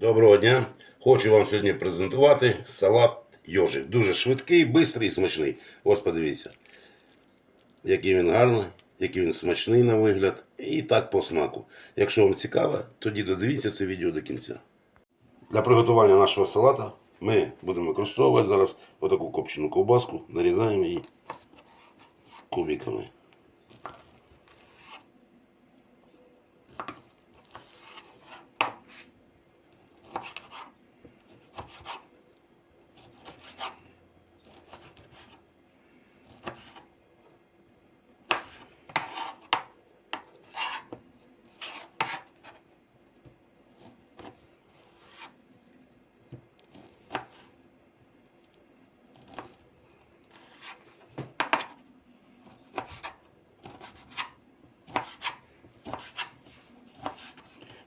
Доброго дня! Хочу вам сьогодні презентувати салат йожик. Дуже швидкий, швидкий і смачний. Ось подивіться, який він гарний, який він смачний на вигляд. І так по смаку. Якщо вам цікаво, тоді додивіться це відео до кінця. Для приготування нашого салата ми будемо використовувати зараз отаку копчену ковбаску, нарізаємо її кубиками.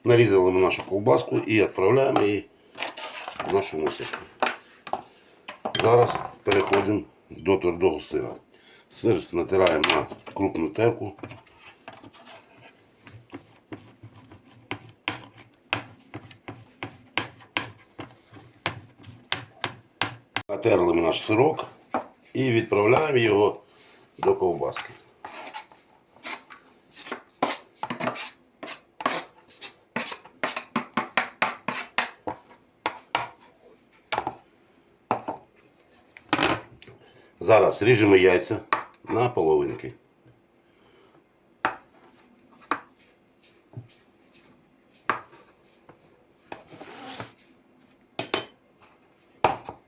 Нарізали ми нашу ковбаску і відправляємо її в нашу мисочку. Зараз переходимо до твердого сира. Сир натираємо на крупну терку. Натерли наш сирок і відправляємо його до ковбаски. Зараз ріжемо яйця на половинки.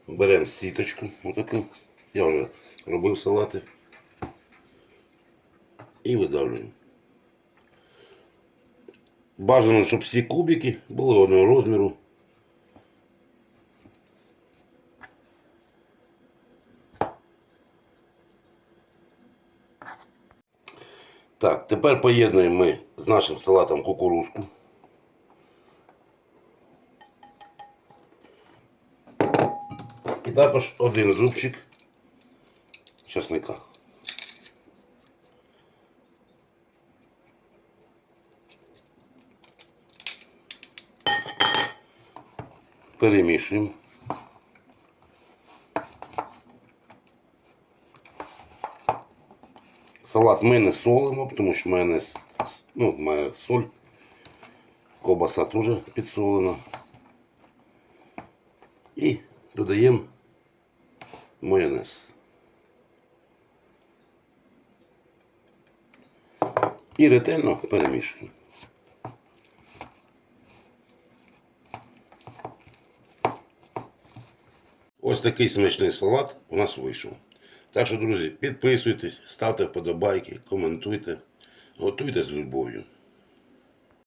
Беремо сіточку, отаку. Я вже робив салати. І видавлюємо. Бажано, щоб всі кубики були одного розміру. Так, тепер поєднуємо ми з нашим салатом кукурузку. І також один зубчик чесника. Перемішуємо. Салат ми не солимо, тому що майонез ну, має соль. Ковбаса теж підсолена. І додаємо майонез. І ретельно перемішуємо. Ось такий смачний салат у нас вийшов. Так що, друзі, підписуйтесь, ставте вподобайки, коментуйте, готуйте з любов'ю.